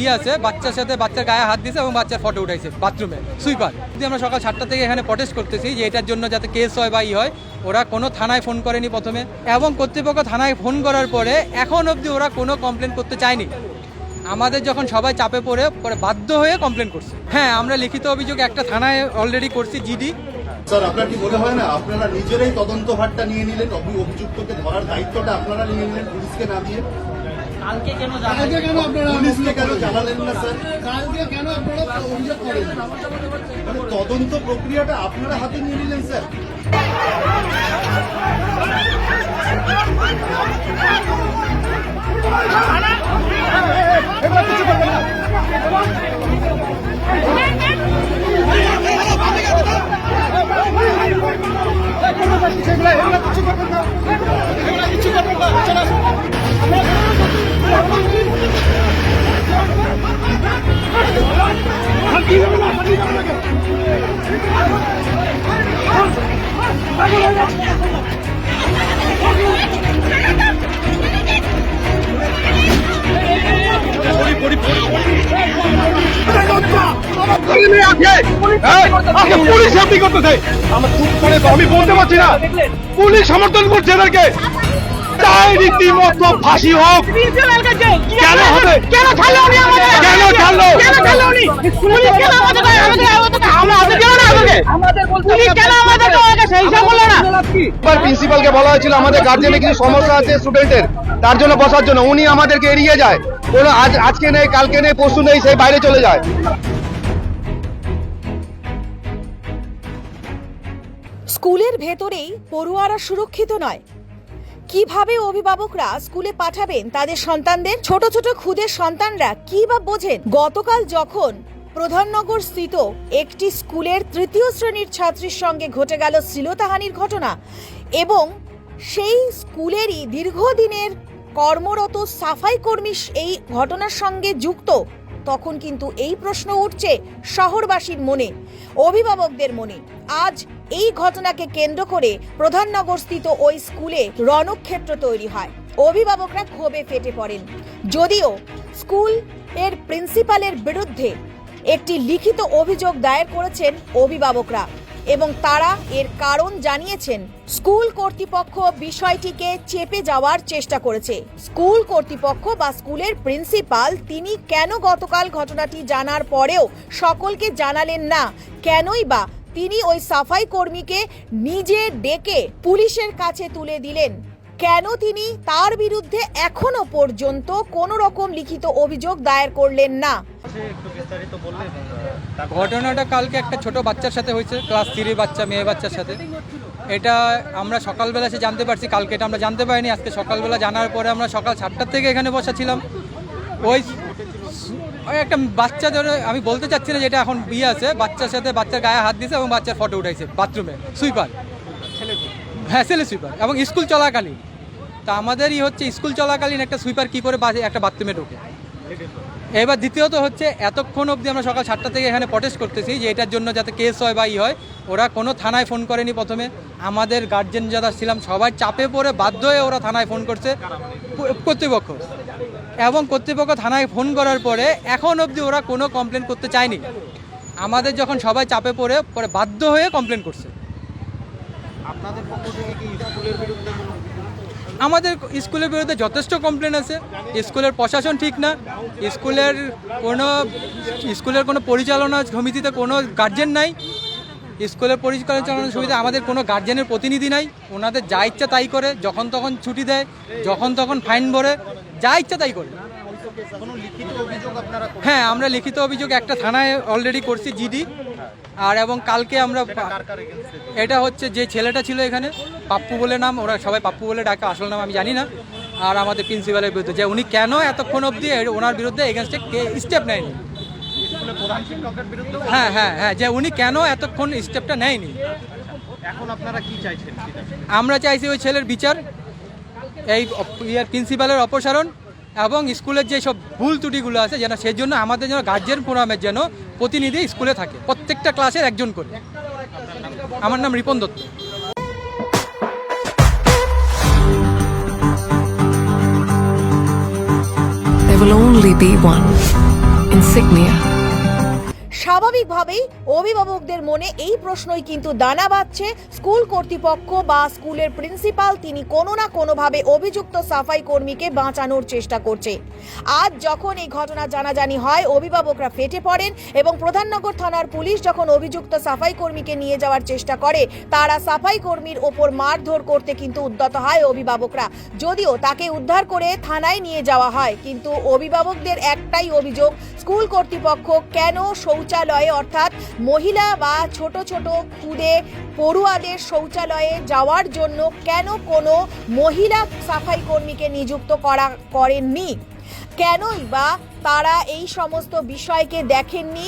কি আছে, বাচ্চার সাথে বাচ্চার গায়ে হাত দিয়েছে এবং বাচ্চার ফটো উঠাইছে বাথরুমে সুইপার। যদি আমরা সকাল সাতটা থেকে এখানে প্রটেস্ট করতেছি যে এটার জন্য যাতে কেস হয় বা ই হয়, ওরা কোনো থানায় ফোন করেনি প্রথমে এবং কর্তৃপক্ষ থানায় ফোন করার পরে এখন অবধি ওরা কোনো কমপ্লেন করতে চায়নি। আমাদের যখন সবাই চাপে পড়ে, পরে বাধ্য হয়ে কমপ্লেন করছে। হ্যাঁ আমরা লিখিত অভিযোগ একটা থানায় অলরেডি করছি, জিডি। স্যার, আপনার কি মনে হয় না? আপনারা নিজেরাই তদন্ত ভারটা নিয়ে নিলেন, অভি- অভিযুক্তকে ধরার দায়িত্বটা আপনারা নিয়ে নিলেন পুলিশকে না দিয়ে? কালকে কেন কালকে কেন আপনারা পুলিশকে কেন জানালেন না স্যার কালকে কেন আপনারা অভিযোগ করেন মানে তদন্ত প্রক্রিয়াটা আপনারা হাতে নিয়ে নিলেন স্যার পুলিশ আপনি করতেছে। আমার চুপ করে আমি বলতে পারছি না। পুলিশ সমর্থন করছে এদেরকে। তাই রীতিমতো ফাঁসি হোক। কেন হবে? কেন ছাড়লো উনি আমাদের কেন ছাড়লো? কেন ছাড়লো উনি? পুলিশ কেন আমাদের আমাদের আমাদের কেন না আমাদের পুলিশ কেন আমাদের ওকে সেই সব বলল না। এবার প্রিন্সিপালকে বলা হয়েছিল আমাদের গার্জেনে কিছু সমস্যা আছে স্টুডেন্টের তার জন্য বসার জন্য। উনি আমাদেরকে এড়িয়ে যায়। কোনো আজ আজকে নেই কালকে নেই পরশু নেই সেই বাইরে চলে যায়। স্কুলের ভেতরেই পড়ুয়ারা সুরক্ষিত নয়। কীভাবে অভিভাবকরা স্কুলে পাঠাবেন তাদের সন্তানদের? ছোট ছোট খুদের সন্তানরা কি বা বোঝেন? গতকাল যখন প্রধাননগর স্থিত একটি স্কুলের তৃতীয় শ্রেণির ছাত্রীর সঙ্গে ঘটে গেল শ্লীলতাহানির ঘটনা এবং সেই স্কুলেরই দীর্ঘদিনের কর্মরত সাফাই কর্মী এই ঘটনার সঙ্গে যুক্ত তখন কিন্তু এই প্রশ্ন উঠছে শহরবাসীর মনে, অভিভাবকদের মনে। আজ এই ঘটনাকে কেন্দ্র করে প্রধাননগরস্থিত ওই স্কুলে রণক্ষেত্র তৈরি হয়। অভিভাবকরা ক্ষোভে ফেটে পড়েন। যদিও স্কুলের প্রিন্সিপালের বিরুদ্ধে একটি লিখিত অভিযোগ দায়ের করেছেন অভিভাবকরা। এবং তারা এর কারণ জানিয়েছেন, স্কুল কর্তৃপক্ষ বিষয়টিকে চেপে যাওয়ার চেষ্টা করেছে। স্কুল কর্তৃপক্ষ বা স্কুলের প্রিন্সিপাল তিনি কেন গতকাল ঘটনাটি জানার পরেও সকলকে জানালেন না, কেনই বা তিনি ওই সাফাই কর্মীকে নিজে ডেকে পুলিশের কাছে তুলে দিলেন। কেন তিনি তার বিরুদ্ধে এখনও পর্যন্ত কোনো রকম লিখিত অভিযোগ দায়ের করলেন না। ঘটনাটা কালকে একটা ছোট বাচ্চার সাথে হয়েছে, ক্লাস থ্রির বাচ্চা মেয়ে বাচ্চার সাথে। এটা আমরা সকালবেলা সে জানতে পারছি, কালকে এটা আমরা জানতে পারিনি, আজকে সকালবেলা জানার পরে আমরা সকাল সাতটার থেকে এখানে বসা ছিলাম। ওই ওই একটা বাচ্চা ধরে, আমি বলতে চাচ্ছি না যেটা এখন বিয়ে আছে, বাচ্চার সাথে বাচ্চার গায়ে হাত দিয়েছে এবং বাচ্চার ফটো উঠাইছে বাথরুমে সুইপার হ্যাঁ ছেলে সুইপার এবং স্কুল চলাকালীন। তা আমাদেরই হচ্ছে স্কুল চলাকালীন একটা সুইপার কী করে একটা বাথরুমে ঢোকে। এবার দ্বিতীয়ত হচ্ছে, এতক্ষণ অবধি আমরা সকাল সাতটা থেকে এখানে প্রটেস্ট করতেছি যে এটার জন্য যাতে কেস হয় বা ই হয়, ওরা কোনো থানায় ফোন করেনি প্রথমে। আমাদের গার্জেন যারা ছিলাম, সবাই চাপে পড়ে বাধ্য হয়ে ওরা থানায় ফোন করছে। কর্তৃপক্ষ। এবং কর্তৃপক্ষ থানায় ফোন করার পরে এখন অবধি ওরা কোনো কমপ্লেন করতে চায়নি। আমাদের যখন সবাই চাপে পড়ে, পরে বাধ্য হয়ে কমপ্লেন করছে। আমাদের স্কুলের বিরুদ্ধে যথেষ্ট কমপ্লেন আছে। স্কুলের প্রশাসন ঠিক না। স্কুলের কোনো স্কুলের কোনো পরিচালনা সমিতিতে কোনো গার্জেন নাই। স্কুলের পরিচালনা সমিতিতে আমাদের কোনো গার্জেনের প্রতিনিধি নাই। ওনাদের যা ইচ্ছা তাই করে যখন তখন ছুটি দেয় যখন তখন ফাইন ভরে যা ইচ্ছা তাই করে। হ্যাঁ আমরা লিখিত অভিযোগ একটা থানায় অলরেডি করছি জিডি আর এবং কালকে আমরা এটা হচ্ছে যে ছেলেটা ছিল এখানে পাপ্পু বলে নাম ওরা সবাই পাপ্পু বলে ডাকে আসল নাম আমি জানি না। আর আমাদের প্রিন্সিপালের বিরুদ্ধে যে উনি কেন এতক্ষণ অবধি ওনার বিরুদ্ধে এগেনস্টে স্টেপ নেয়নি? হ্যাঁ হ্যাঁ হ্যাঁ যে উনি কেন এতক্ষণ স্টেপটা নেয়নি? এখন আপনারা কি চাইছেন আমরা চাইছি ওই ছেলের বিচার এই ইয়ার প্রিন্সিপালের অপসারণ এবং স্কুলের যে সব ভুল ত্রুটিগুলো আছে যেন সেই জন্য আমাদের যেন গার্জিয়ান ফোরামের যেন প্রতিনিধি স্কুলে থাকে প্রত্যেকটা ক্লাসের একজন করে আমার নাম Ripon Dutta There will only be one. insignia. স্বাভাবিকভাবেই অভিভাবকদের মনে এই প্রশ্নই কিন্তু দানা বাঁধছে। স্কুল কর্তৃপক্ষ বা স্কুলের প্রিন্সিপাল তিনি কোনো না কোনোভাবে অভিযুক্ত সাফাই কর্মীকে বাঁচানোর চেষ্টা করছে। আজ যখন এই ঘটনা জানাজানি হয়, অভিভাবকরা ফেটে পড়েন এবং প্রধাননগর থানার পুলিশ যখন অভিযুক্ত সাফাই কর্মীকে নিয়ে যাওয়ার চেষ্টা করে, তারা সাফাই কর্মীর ওপর মারধর করতে কিন্তু উদ্যত হয় অভিভাবকরা। যদিও তাকে উদ্ধার করে থানায় নিয়ে যাওয়া হয়, কিন্তু অভিভাবকদের একটাই অভিযোগ, স্কুল কর্তৃপক্ষ কেন শৌচালয়ে অর্থাৎ মহিলা বা ছোট ছোট খুদে পড়ুয়াদের শৌচালয়ে যাওয়ার জন্য কেন কোনো মহিলা সাফাই কর্মীকে নিযুক্ত করা করেননি? কেনই বা তারা এই সমস্ত বিষয়কে দেখেননি?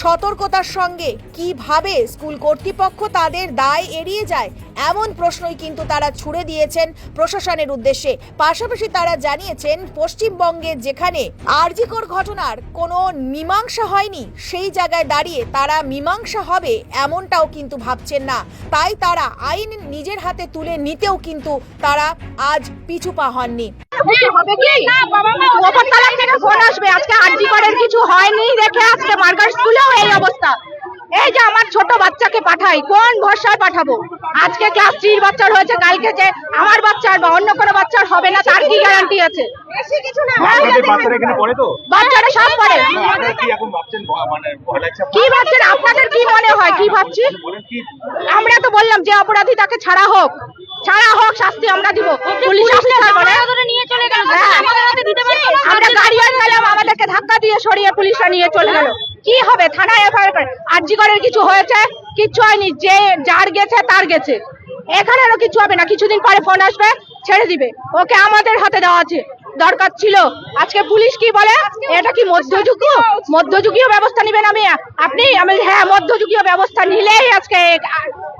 সতর্কতার সঙ্গে কীভাবে স্কুল কর্তৃপক্ষ তাদের দায় এড়িয়ে যায়, এমন প্রশ্নই কিন্তু তারা ছুড়ে দিয়েছেন প্রশাসনের উদ্দেশ্যে। পাশাপাশি তারা জানিয়েছেন, পশ্চিমবঙ্গে যেখানে আরজিকর ঘটনার কোনো মীমাংসা হয়নি, সেই জায়গায় দাঁড়িয়ে তারা মীমাংসা হবে এমনটাও কিন্তু ভাবছেন না। তাই তারা আইন নিজের হাতে তুলে নিতেও কিন্তু তারা আজ পিছু পা হননি। হবে কি? ওপরতলা থেকে ফোন আসবে। আজকে আরজি করের কিছু হয়নি দেখে আজকে মার্গার স্কুলেও এই অবস্থা। এই যে আমার ছোট বাচ্চাকে পাঠাই কোন ভরসায় পাঠাবো? আজকে ক্লাস থ্রির বাচ্চার হয়েছে কালকে যে আমার বাচ্চার বা অন্য কোনো বাচ্চার হবে না তার কি গ্যারান্টি আছে? বাচ্চারা এখানে পড়ে তো? বাচ্চারা সব পড়ে। কি মানে কি ভাবছেন? আপনাদের কি মনে হয়? কি ভাবছি? আমরা তো বললাম যে অপরাধী তাকে ছাড়া হোক। ছাড়া হোক শাস্তি আমরা দিব। পুলিশ অফিসার বলে নিয়ে চলে গেল। আমরা গাড়ি আর গেলাম আমাদেরকে ধাক্কা দিয়ে সরিয়ে পুলিশরা নিয়ে চলে গেল। কি হবে? থানায় এফআইআর করে। আরজি করে কিছু হয়েছে? কিচ্ছু হয়নি। যে যার গেছে তার গেছে। এখানে এখানেরও কিছু হবে না। কিছুদিন পরে ফোন আসবে ছেড়ে দিবে। ওকে আমাদের হাতে দেওয়া আছে। দরকার ছিল। আজকে পুলিশ কি বলে? এটা কি মধ্যযুগ মধ্যযুগীয় ব্যবস্থা নেবেন আমি? আপনি? আমি হ্যাঁ মধ্যযুগীয় ব্যবস্থা নিলেই আজকে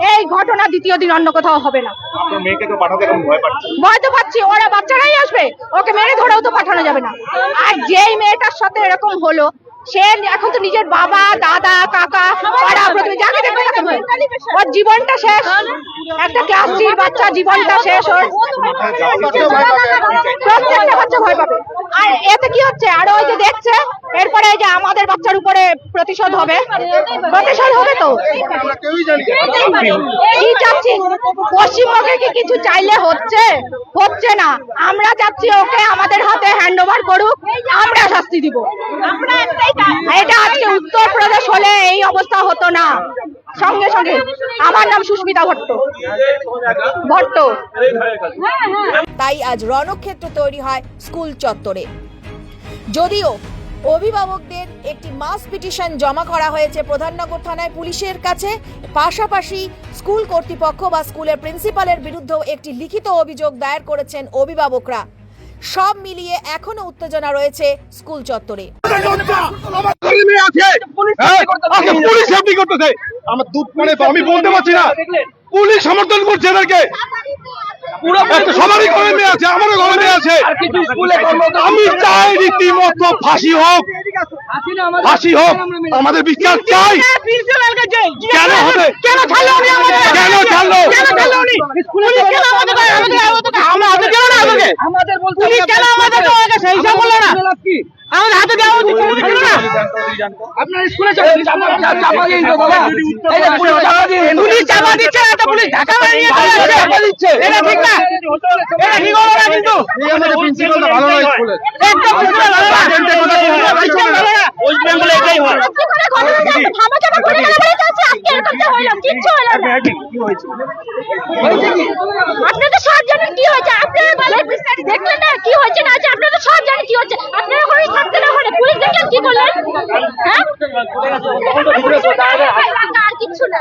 এই- ঘটনা দ্বিতীয় দিন অন্য কোথাও হবে না। ভয় তো পাচ্ছি ওরা বাচ্চারাই আসবে। ওকে মেরে ধরেও তো পাঠানো যাবে না। আর যেই মেয়েটার সাথে এরকম হলো সে এখন তো নিজের বাবা দাদা কাকা পাড়া যাকে দেখবে তাকে। ওর জীবনটা শেষ একটা ক্লাস বাচ্চা জীবনটা শেষ ওর প্রত্যেকটা বাচ্চা ভয় পাবে আর এতে কি হচ্ছে আরও ওই যে দেখছে এরপরে যে আমাদের বাচ্চার উপরে প্রতিশোধ হবে। প্রতিশোধ হবে তো? কি চাচ্ছি? পশ্চিমবঙ্গে কি কিছু চাইলে হচ্ছে? হচ্ছে না। আমরা চাচ্ছি ওকে আমাদের হাতে হ্যান্ড ওভার করুক, আমরা শাস্তি দিব। এটা আজকে উত্তরপ্রদেশ হলে এই অবস্থা হতো না। সঙ্গে সঙ্গে। আমার নাম সুস্মিতা ভট্ট। ভট্ট। তাই আজ রণক্ষেত্র তৈরি হয় স্কুল চত্বরে। যদিও অভিভাবকদের একটি মাস পিটিশন জমা করা হয়েছে প্রধাননগর থানায় পুলিশের কাছে। পাশাপাশি স্কুল কর্তৃপক্ষ বা স্কুলের প্রিন্সিপালের বিরুদ্ধেও একটি লিখিত অভিযোগ দায়ের করেছেন অভিভাবকরা। সব মিলিয়ে এখনও উত্তেজনা রয়েছে স্কুল চত্বরে। আমার দুধ মানে আমি বলতে পারছি না। পুলিশ সমর্থন করছে এদেরকে। সবারই ঘরে আছে আমারও ঘরে আছে। আমি চাই রীতিমতো ফাঁসি হোক ফাঁসি হোক আমাদের বিচার চাই। কেন হবে? কেন ছাড়লো কেন ছাড়লো? কেন ছাড়লো উনি? পুলিশ কেন আমাদের আমাদের আমাদের আমরা হাতে দিল না আমাদের পুলিশ কেন আমাদের ওকে সেই সব বলল না। আমাদের হাতে দেওয়া উচিত আপনার স্কুলে চাপা দিচ্ছে পুলিশ ঢাকা মেরে দিচ্ছে এটা ঠিক না। এটা ঠিক হলো না কিন্তু। প্রিন্সিপালটা ভালো নয় স্কুলের একদম প্রিন্সিপাল ভালো না। না, প্রিন্সিপাল ভালো না। ওয়েস্ট বেঙ্গলে এটাই হয়। না। তো সব জানেন কি হয়েছে। আপনারা বলেন দেখলেন না কি হয়েছে না আছে আপনারা তো সব জানেন কি হচ্ছে আপনারা ওখানে থাকতেন ওখানে। পুলিশ দেখলেন কি করলেন? হ্যাঁ? আর কিচ্ছু না।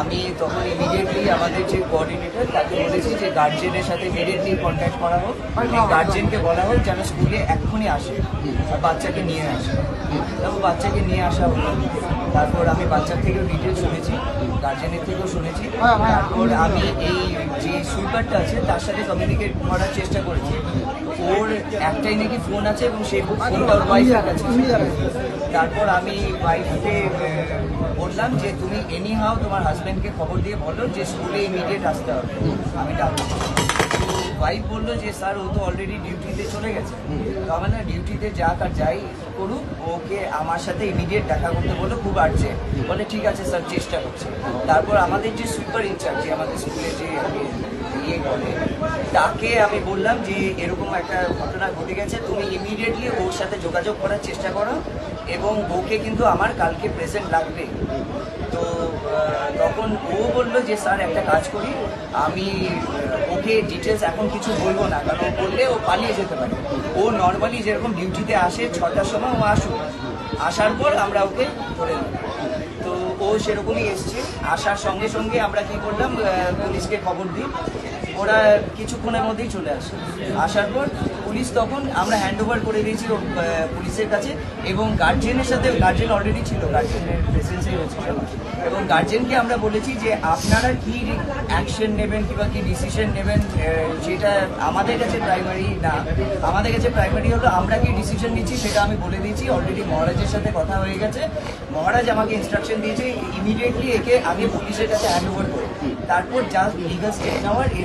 আমি তখন ইমিডিয়েটলি আমাদের যে কোঅর্ডিনেটর তাকে বলেছি যে গার্জেনের সাথে ইমিডিয়েটলি কন্ট্যাক্ট করা হোক গার্জেনকে বলা হোক যেন স্কুলে এক্ষুনি আসে আর বাচ্চাকে নিয়ে আসে। তখন বাচ্চাকে নিয়ে আসা হলো। তারপর আমি বাচ্চার থেকেও ডিটেল শুনেছি গার্জেনের থেকেও শুনেছি। তারপর আমি এই যে সুইপারটা আছে তার সাথে কমিউনিকেট করার চেষ্টা করেছি। ওর একটাই নাকি ফোন আছে এবং সেই ফোনটা ওর ওয়াইফের কাছে তারপর আমি ওয়াইফকে বললাম যে তুমি এনি হাও তোমার হাজব্যান্ডকে খবর দিয়ে বলো যে স্কুলে ইমিডিয়েট আসতে হবে। আমি ডাকবো ওয়াইফ বলল যে স্যার ও তো অলরেডি ডিউটিতে চলে গেছে। তো আমার না ডিউটিতে যাক আর যাই করুক, ওকে আমার সাথে ইমিডিয়েট দেখা করতে বলল, খুব আর্জেন্ট বলে, ঠিক আছে স্যার চেষ্টা করছে। তারপর আমাদের যে সুপার ইনচার্জ আমাদের স্কুলে যে ইয়ে করে, তাকে আমি বললাম যে, এরকম একটা ঘটনা ঘটে গেছে, তুমি ইমিডিয়েটলি ওর সাথে যোগাযোগ করার চেষ্টা করো এবং ওকে কিন্তু আমার কালকে প্রেজেন্ট লাগবে। তো তখন ও বলল যে স্যার একটা কাজ করি। আমি ওকে ডিটেলস এখন কিছু বলব না, কারণ বললে ও পালিয়ে যেতে পারে। ও নর্মালি যেরকম ডিউটিতে আসে ছটার সময় ও আসুক। আসার পর আমরা ওকে ধরে নেব। তো ও সেরকমই এসছে। আসার সঙ্গে সঙ্গে আমরা কি করলাম পুলিশকে খবর দিই। ওরা কিছুক্ষণের মধ্যেই চলে আসে। আসার পর পুলিশ তখন আমরা হ্যান্ড ওভার করে দিয়েছি পুলিশের কাছে এবং গার্জেনের সাথে গার্জেন অলরেডি ছিল গার্জেনের প্রেসেন্সেই হয়েছিল এবং গার্জেনকে আমরা বলেছি যে আপনারা কি অ্যাকশন নেবেন কিংবা কি ডিসিশন নেবেন যেটা আমাদের কাছে প্রাইমারি না, আমাদের কাছে প্রাইমারি হলো আমরা কি ডিসিশন নিচ্ছি সেটা আমি বলে দিয়েছি অলরেডি মহারাজের সাথে কথা হয়ে গেছে। মহারাজ আমাকে ইনস্ট্রাকশন দিয়েছে ইমিডিয়েটলি একে আমি পুলিশের কাছে হ্যান্ড ওভার তারপর যা লিগাল স্টেপ নেওয়ার এই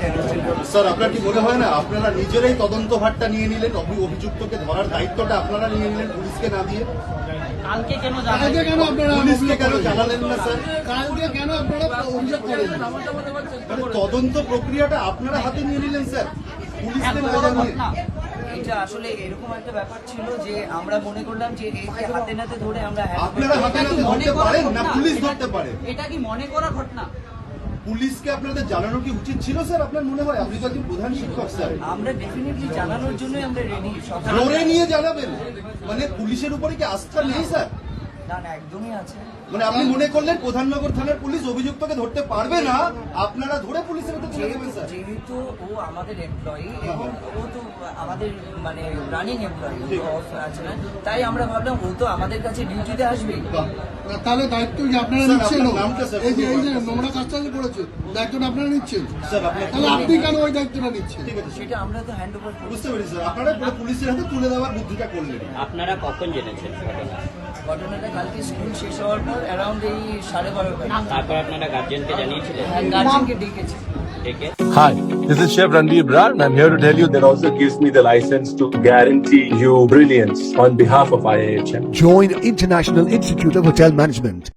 স্যার আপনার কি মনে হয় না আপনারা নিজেরাই তদন্ত ভারটা নিয়ে নিলেন? অভিযুক্তকে ধরার দায়িত্বটা আপনারা নিয়ে নিলেন পুলিশকে না দিয়ে? কালকে কেন আপনারা পুলিশকে কেন জানালেন না স্যার কালকে কেন আপনারা অভিযোগ করেন মানে তদন্ত প্রক্রিয়াটা আপনারা হাতে নিয়ে নিলেন স্যার পুলিশকে না জানিয়ে? এটা আসলে এরকম একটা ব্যাপার ছিল যে আমরা মনে করলাম যে একে হাতে নাতে ধরে আমরা আপনারা হাতে নাতে ধরতে পারেন না পুলিশ ধরতে পারে? এটা কি মনে করা ঘটনা? পুলিশকে আপনাদের জানানো কি উচিত ছিল স্যার? আপনার মনে হয় আপনি তো একজন প্রধান শিক্ষক স্যার? আমরা ডেফিনেটলি জানানোর জন্য আমরা রেডি ধরে নিয়ে জানাবেন। মানে পুলিশের উপরে কি আস্থা নেই স্যার? না না একদমই আছে। মানে আপনি মনে করলেন প্রধাননগর থানার পুলিশ অভিযুক্তকে ধরতে পারবে না? আপনারা ধরে পুলিশের হাতে তুলে দেবেন স্যার। যেহেতু ও আমাদের এমপ্লয়ি এবং ও তো আমাদের মানে রানিং এমপ্লয়ি আছে না তাই আমরা ভাবলাম ও তো আমাদের কাছে ডিউটিতে আসবেই। তাহলে দায়িত্ব আপনারা নিচ্ছেন আপনার এই যে এই যে নোংরা কাজটা যে করেছে দায়িত্বটা আপনারা নিচ্ছেন। তাহলে আপনি কেন ওই দায়িত্বটা নিচ্ছেন? ঠিক আছে। সেটা আমরা তো হ্যান্ড ওভার বুঝতে পেরেছি স্যার। আপনারা পুলিশের হাতে তুলে দেওয়ার বুদ্ধিটা করলেন। আপনারা কখন জেনেছেন ঘটনা? ঘটনাটা কালকে স্কুল শেষ হওয়ার পর অ্যারাউন্ড এই সাড়ে বারোটা তারপর আপনারা গার্জেনকে জানিয়েছিলেন গার্জেনকে ডেকেছে ডেকে Hi, this is Chef Ranveer Brar, and I'm here to tell you that also gives me the license to guarantee you brilliance on behalf of IIHM. Join International Institute of Hotel Management.